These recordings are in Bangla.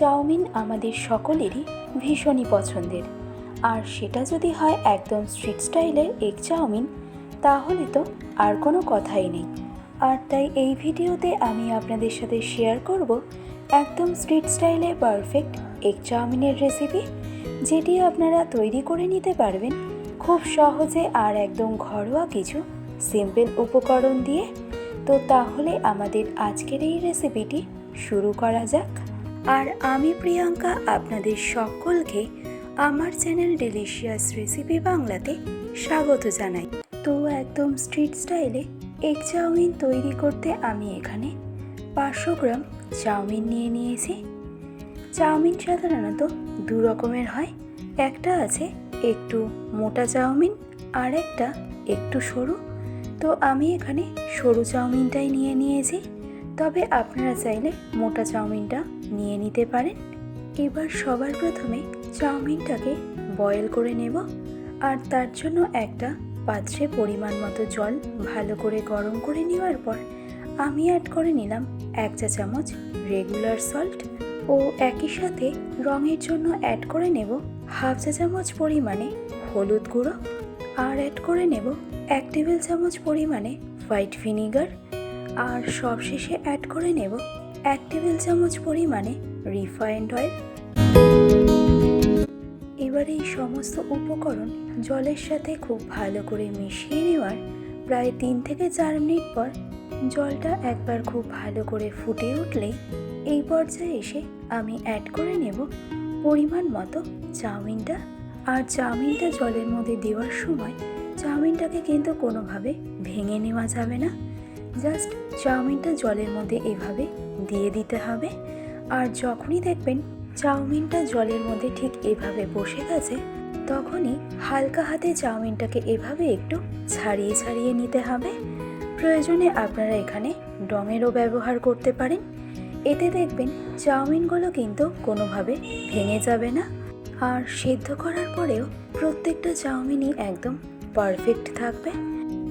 চাউমিন আমাদের সকলেরই ভীষণই পছন্দের। আর সেটা যদি হয় একদম স্ট্রিট স্টাইলের এগ চাউমিন, তাহলে তো আর কোনো কথাই নেই। আর তাই এই ভিডিওতে আমি আপনাদের সাথে শেয়ার করব একদম স্ট্রিট স্টাইলে পারফেক্ট এগ চাউমিনের রেসিপি যেটি আপনারা তৈরি করে নিতে পারবেন খুব সহজে আর একদম ঘরোয়া কিছু সিম্পল উপকরণ দিয়ে। তো তাহলে আমাদের আজকের এই রেসিপিটি শুরু করা যাক। আর আমি প্রিয়াঙ্কা আপনাদের সকলকে আমার চ্যানেল ডেলিশিয়াস রেসিপি বাংলাতে স্বাগত জানাই। তো একদম স্ট্রিট স্টাইলে এগ চাউমিন তৈরি করতে আমি এখানে পাঁচশো গ্রাম চাউমিন নিয়ে নিয়েছি। চাউমিন সাধারণত দু রকমের হয়। একটা আছে একটু মোটা চাউমিন আর একটা একটু সরু। তো আমি এখানে সরু চাউমিনটাই নিয়ে নিয়েছি। তবে আপনারা চাইলে মোটা চাউমিনটা নিয়ে নিতে পারেন এবার সবার প্রথমে চাউমিনটাকে বয়েল করে নেব আর তার জন্য একটা পাত্রে পরিমাণ মতো জল ভালো করে গরম করে নেওয়ার পর আমি অ্যাড করে নিলাম এক চা চামচ রেগুলার সল্ট ও একই সাথে রঙের জন্য অ্যাড করে নেব হাফ চা চামচ পরিমাণে হলুদ গুঁড়ো আর অ্যাড করে নেব এক টেবিল চামচ পরিমাণে হোয়াইট ভিনিগার আর সবশেষে অ্যাড করে নেব এক টেবিল চামচ পরিমাণে রিফাইন্ড অয়েল। এবার এই সমস্ত উপকরণ জলের সাথে খুব ভালো করে মিশিয়ে নেওয়ার প্রায় তিন থেকে চার মিনিট পর জলটা একবার খুব ভালো করে ফুটে উঠলেই এই পর্যায়ে এসে আমি অ্যাড করে নেব পরিমাণ মতো চাউমিনটা। আর চাউমিনটা জলের মধ্যে দেওয়ার সময় চাউমিনটাকে কিন্তু কোনোভাবে ভেঙে নেওয়া যাবে না। জাস্ট চাউমিনটা জলের মধ্যে এভাবে দিয়ে দিতে হবে। আর যখনই দেখবেন চাউমিনটা জলের মধ্যে ঠিক এভাবে বসে গেছে, তখনই হালকা হাতে চাউমিনটাকে এভাবে একটু ছাড়িয়ে ছাড়িয়ে নিতে হবে। প্রয়োজনে আপনারা এখানে ডঙেরও ব্যবহার করতে পারেন। এতে দেখবেন চাউমিনগুলো কিন্তু কোনোভাবে ভেঙে যাবে না। আর সেদ্ধ করার পরেও প্রত্যেকটা চাউমিনই একদম পারফেক্ট থাকবে।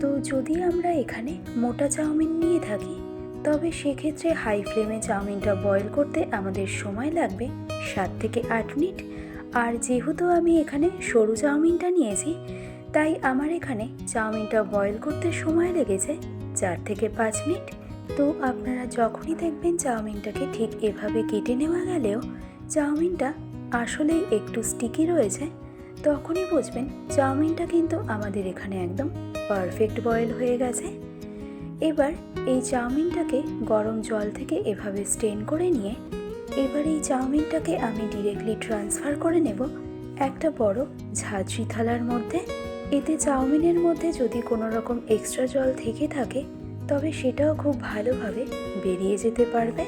তো যদি আমরা এখানে মোটা চাউমিন নিয়ে থাকি, তবে সেক্ষেত্রে হাই ফ্লেমে চাউমিনটা বয়েল করতে আমাদের সময় লাগবে সাত থেকে আট মিনিট। আর যেহেতু আমি এখানে সরু চাউমিনটা নিয়েছি, তাই আমার এখানে চাউমিনটা বয়েল করতে সময় লেগেছে চার থেকে পাঁচ মিনিট। তো আপনারা যখনই দেখবেন চাউমিনটাকে ঠিক এভাবে কেটে নেওয়া গেলেও চাউমিনটা আসলেই একটু স্টিকি রয়েছে তখনই বুঝবেন চাউমিনটা কিন্তু আমাদের এখানে একদম পারফেক্ট বয়েল হয়ে গেছে। এবার এই চাউমিনটাকে গরম জল থেকে এভাবে স্টেন করে নিয়ে এবার এই চাউমিনটাকে আমি ডিরেক্টলি ট্রান্সফার করে নেব একটা বড় ঝাঁঝরি থালার মধ্যে। এতে চাউমিনের মধ্যে যদি কোনো রকম এক্সট্রা জল থেকে থাকে, তবে সেটাও খুব ভালোভাবে বেরিয়ে যেতে পারবে।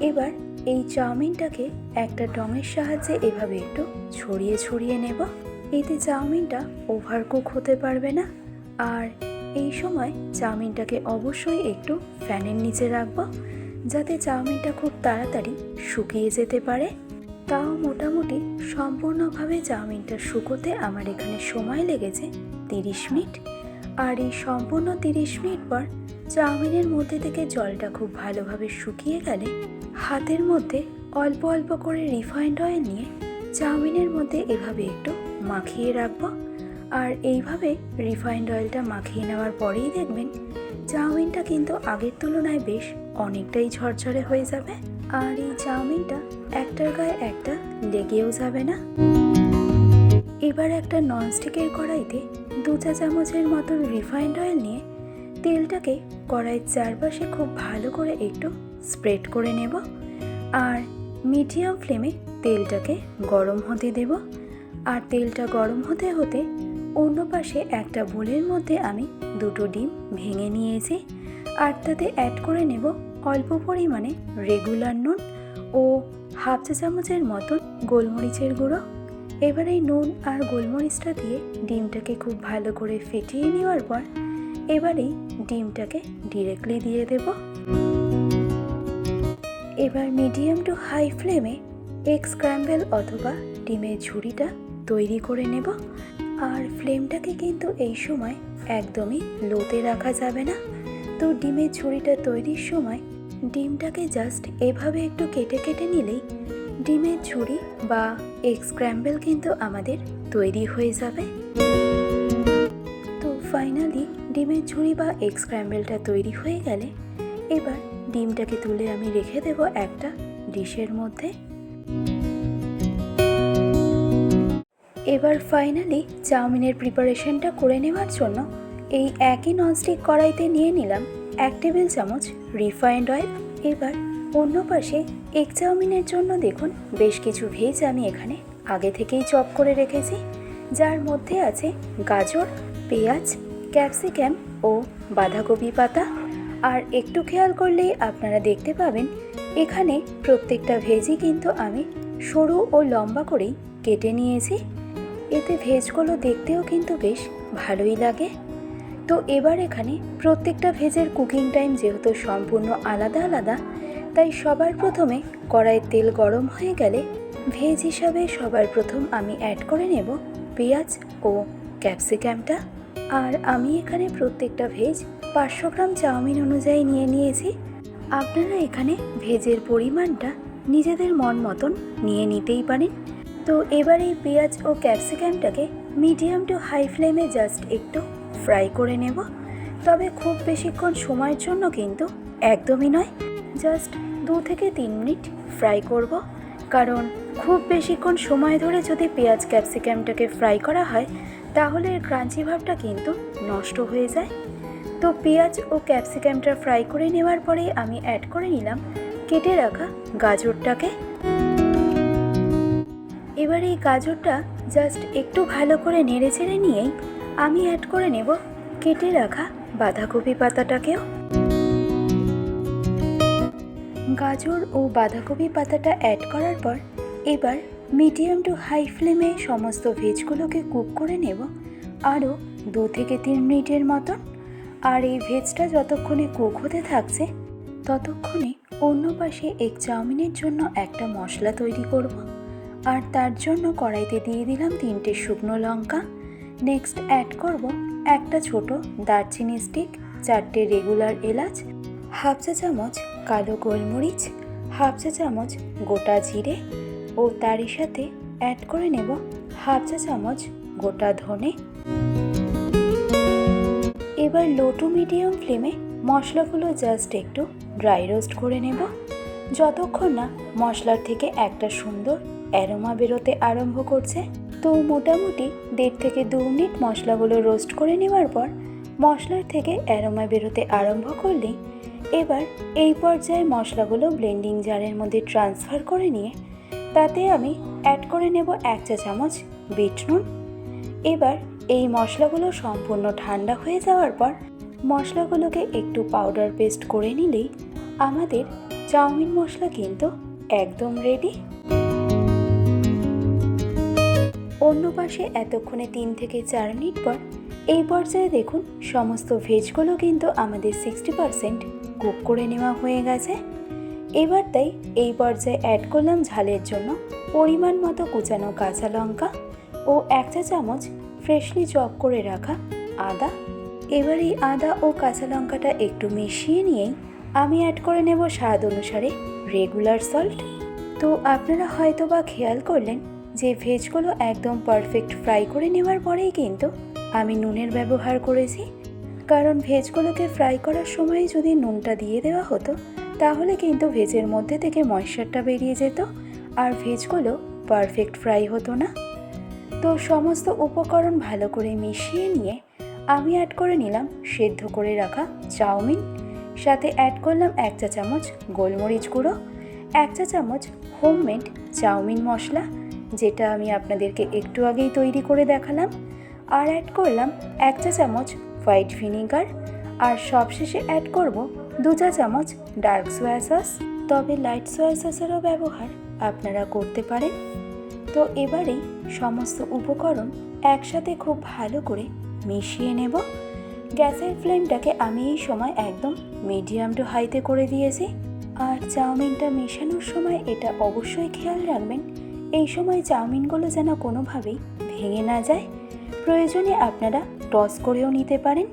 এবার এই চাউমিনটাকে একটা ডঙের সাহায্যে এভাবে একটু ছড়িয়ে ছড়িয়ে নেব। এতে চাউমিনটা ওভারকুক হতে পারবে না। আর এই সময় চাউমিনটাকে অবশ্যই একটু ফ্যানের নিচে রাখব, যাতে চাউমিনটা খুব তাড়াতাড়ি শুকিয়ে যেতে পারে। তাও মোটামুটি সম্পূর্ণভাবে চাউমিনটা শুকোতে আমার এখানে সময় লেগেছে তিরিশ মিনিট। আর এই সম্পূর্ণ তিরিশ মিনিট পর চাউমিনের মধ্যে থেকে জলটা খুব ভালোভাবে শুকিয়ে গেলে হাতের মধ্যে অল্প অল্প করে রিফাইন্ড অয়েল নিয়ে চাউমিনের মধ্যে এভাবে একটু মাখিয়ে রাখব। আর এইভাবে রিফাইন্ড অয়েলটা মাখিয়ে নেওয়ার পরেই দেখবেন চাউমিনটা কিন্তু আগের তুলনায় বেশ অনেকটাই ঝরঝরে হয়ে যাবে। আর এই চাউমিনটা একটার গায়ে একটা লেগেও যাবে না। এবার একটা ননস্টিকের কড়াইতে দু চা চামচের মতন রিফাইন্ড অয়েল নিয়ে তেলটাকে কড়াইয়ের চারপাশে খুব ভালো করে একটু স্প্রেড করে নেব আর মিডিয়াম ফ্লেমে তেলটাকে গরম হতে দেব। আর তেলটা গরম হতে হতে অন্য পাশে একটা বোলের মধ্যে আমি দুটো ডিম ভেঙে নিয়েছি আর তাতে অ্যাড করে নেব অল্প পরিমাণে রেগুলার নুন ও হাফ চা চামচের মতন গোলমরিচের গুঁড়ো। এবার এই নুন আর গোলমরিচটা দিয়ে ডিমটাকে খুব ভালো করে ফেটিয়ে নেওয়ার পর এবারেই ডিমটাকে ডিরেক্টলি দিয়ে দেব। এবার মিডিয়াম টু হাই ফ্লেমে এগ স্ক্র্যাম্বেল অথবা ডিমের ঝুড়িটা তৈরি করে নেব। আর ফ্লেমটাকে কিন্তু এই সময় একদমই লোতে রাখা যাবে না। তো ডিমের ঝুড়িটা তৈরির সময় ডিমটাকে জাস্ট এভাবে একটু কেটে কেটে নিলেই ডিমের ঝুড়ি বা এগ স্ক্র্যাম্বল কিন্তু আমাদের তৈরি হয়ে যাবে। তো ফাইনালি ডিমের ঝুড়ি বা এগ স্ক্র্যাম্বলটা তৈরি হয়ে গেলে এবার ডিমটাকে তুলে আমি রেখে দেব একটা ডিশের মধ্যে। এবার ফাইনালি চাউমিনের প্রিপারেশনটা করে নেওয়ার জন্য এই একই ননস্টিক কড়াইতে নিয়ে নিলাম এক টেবিল চামচ রিফাইন্ড অয়েল এবার অন্য পাশে এগ চাউমিনের জন্য দেখুন বেশ কিছু ভেজ আমি এখানে আগে থেকেই চপ করে রেখেছি। যার মধ্যে আছে গাজর, পেঁয়াজ ক্যাপসিকাম ও বাঁধাকপি পাতা। আর একটু খেয়াল করলেই আপনারা দেখতে পাবেন, এখানে প্রত্যেকটা ভেজই কিন্তু আমি সরু ও লম্বা করেই কেটে নিয়েছি। এতে ভেজগুলো দেখতেও কিন্তু বেশ ভালোই লাগে। তো এবার এখানে প্রত্যেকটা ভেজের কুকিং টাইম যেহেতু সম্পূর্ণ আলাদা আলাদা, তাই সবার প্রথমে কড়াইয়ের তেল গরম হয়ে গেলে ভেজ হিসাবে সবার প্রথম আমি অ্যাড করে নেব পেঁয়াজ ও ক্যাপসিকামটা আর আমি এখানে প্রত্যেকটা ভেজ পাঁচশো গ্রাম চাউমিন অনুযায়ী নিয়ে নিয়েছি। আপনারা এখানে ভেজের পরিমাণটা নিজেদের মন মতন নিয়ে নিতেই পারেন। তো এবার এই পেঁয়াজ ও ক্যাপসিকামটাকে মিডিয়াম টু হাই ফ্লেমে জাস্ট একটু ফ্রাই করে নেব। তবে খুব বেশিক্ষণ সময়ের জন্য কিন্তু একদমই নয়। জাস্ট দু থেকে তিন মিনিট ফ্রাই করব। কারণ খুব বেশিক্ষণ সময় ধরে যদি পেঁয়াজ ক্যাপসিকামটাকে ফ্রাই করা হয় তাহলে এর ক্রাঞ্চি ভাবটা কিন্তু নষ্ট হয়ে যায়। তো পেঁয়াজ ও ক্যাপসিকামটা ফ্রাই করে নেওয়ার পরে আমি অ্যাড করে নিলাম কেটে রাখা গাজরটাকে। এবার এই গাজরটা জাস্ট একটু ভালো করে নেড়ে চেড়ে নিয়েই আমি অ্যাড করে নেব কেটে রাখা বাঁধাকপি পাতাটাকেও। গাজর ও বাঁধাকপি পাতাটা অ্যাড করার পর এবার মিডিয়াম টু হাই ফ্লেমে সমস্ত ভেজগুলোকে কুক করে নেব। আরও দু থেকে তিন মিনিটের মতন। আর এই ভেজটা যতক্ষণে কুক হতে থাকছে, ততক্ষণে অন্য পাশে এগ চাউমিনের জন্য একটা মশলা তৈরি করব। আর তার জন্য কড়াইতে দিয়ে দিলাম তিনটে শুকনো লঙ্কা। নেক্সট অ্যাড করব একটা ছোট দারচিনি স্টিক, চারটে রেগুলার এলাচ, হাফ চা চামচ কালো গোলমরিচ, হাফ চা চামচ গোটা জিরে ও তারই সাথে অ্যাড করে নেব হাফ চা চামচ গোটা ধনে। এবার লো টু মিডিয়াম ফ্লেমে মশলাগুলো জাস্ট একটু ড্রাই রোস্ট করে নেব। যতক্ষণ না মশলার থেকে একটা সুন্দর অ্যারোমা বেরোতে আরম্ভ করছে। তো মোটামুটি দেড় থেকে দু মিনিট মশলাগুলো রোস্ট করে নেওয়ার পর মশলার থেকে অ্যারোমা বেরোতে আরম্ভ করলেই এবার এই পর্যায়ে মশলাগুলো ব্লেন্ডিং জারের মধ্যে ট্রান্সফার করে নিয়ে তাতে আমি অ্যাড করে নেব এক চা চামচ বিট নুন এবার এই মশলাগুলো সম্পূর্ণ ঠান্ডা হয়ে যাওয়ার পর মশলাগুলোকে একটু পাউডার পেস্ট করে নিলেই আমাদের চাউমিন মশলা কিন্তু একদম রেডি অন্য পাশে এতক্ষণে তিন থেকে চার মিনিট পর এই পর্যায়ে দেখুন সমস্ত ভেজগুলো কিন্তু আমাদের সিক্সটি পারসেন্ট কুক করে নেওয়া হয়ে গেছে। এবার তাই এই পর্যায়ে অ্যাড করলাম ঝালের জন্য পরিমাণ মতো কুচানো কাঁচা লঙ্কা ও এক চা চামচ ফ্রেশলি চপ করে রাখা আদা। এবার এই আদা ও কাঁচা লঙ্কাটা একটু মিশিয়ে নিয়েই আমি অ্যাড করে নেব স্বাদ অনুসারে রেগুলার সল্ট তো আপনারা হয়তো বা খেয়াল করলেন যে ভেজগুলো একদম পারফেক্ট ফ্রাই করে নেওয়ার পরেই কিন্তু আমি নুনের ব্যবহার করেছি। কারণ ভেজগুলোকে ফ্রাই করার সময় যদি নুনটা দিয়ে দেওয়া হতো তাহলে কিন্তু ভেজের মধ্যে থেকে ময়শ্চারটা বেরিয়ে যেত, আর ভেজগুলো পারফেক্ট ফ্রাই হতো না। তো সমস্ত উপকরণ ভালো করে মিশিয়ে নিয়ে আমি অ্যাড করে নিলাম সেদ্ধ করে রাখা চাউমিন, সাথে অ্যাড করলাম এক চা চামচ গোলমরিচ গুঁড়ো, এক চা চামচ হোমমেড চাউমিন মশলা, যেটা আমি আপনাদেরকে একটু আগেই তৈরি করে দেখালাম, আর অ্যাড করলাম এক চা চামচ হোয়াইট ভিনিগার, আর সবশেষে অ্যাড করব দু চা চামচ ডার্ক সোয়া সস তবে লাইট সোয়া সসেরও ব্যবহার আপনারা করতে পারেন। তো এবারেই সমস্ত উপকরণ একসাথে খুব ভালো করে মিশিয়ে নেব। গ্যাসের ফ্লেমটাকে আমি এই সময় একদম মিডিয়াম টু হাইতে করে দিয়েছি। আর চাউমিনটা মেশানোর সময় এটা অবশ্যই খেয়াল রাখবেন, এই সময় চাউমিনগুলো যেন কোনোভাবেই ভেঙে না যায়। প্রয়োজনে আপনারা টস করেও নিতে পারেন।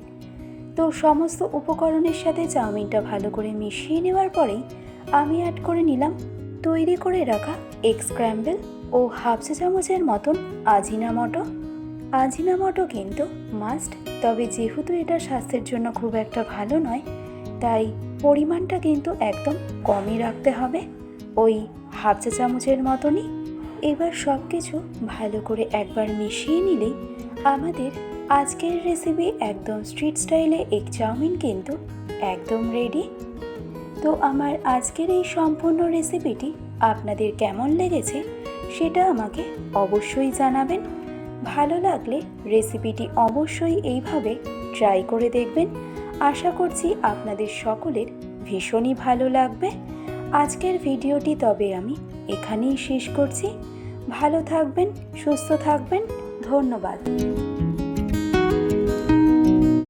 তো সমস্ত উপকরণের সাথে চাউমিনটা ভালো করে মিশিয়ে নেওয়ার পরেই আমি অ্যাড করে নিলাম তৈরি করে রাখা এগ স্ক্র্যাম্বল ও হাফ চা চামচের মতন আজিনামটো আজিনামটো কিন্তু মাস্ট তবে যেহেতু এটা স্বাস্থ্যের জন্য খুব একটা ভালো নয়, তাই পরিমাণটা কিন্তু একদম কমই রাখতে হবে। ওই হাফ চা চামচের মতনই। এবার সব কিছু ভালো করে একবার মিশিয়ে নিলেই আমাদের আজকের রেসিপি একদম স্ট্রিট স্টাইলে এগ চাউমিন কিন্তু একদম রেডি তো আমার আজকের এই সম্পূর্ণ রেসিপিটি আপনাদের কেমন লেগেছে সেটা আমাকে অবশ্যই জানাবেন। ভালো লাগলে রেসিপিটি অবশ্যই এইভাবে ট্রাই করে দেখবেন। আশা করছি আপনাদের সকলের ভীষণই ভালো লাগবে। আজকের ভিডিওটি তবে আমি এখানেই শেষ করছি। ভালো থাকবেন, সুস্থ থাকবেন। ধন্যবাদ।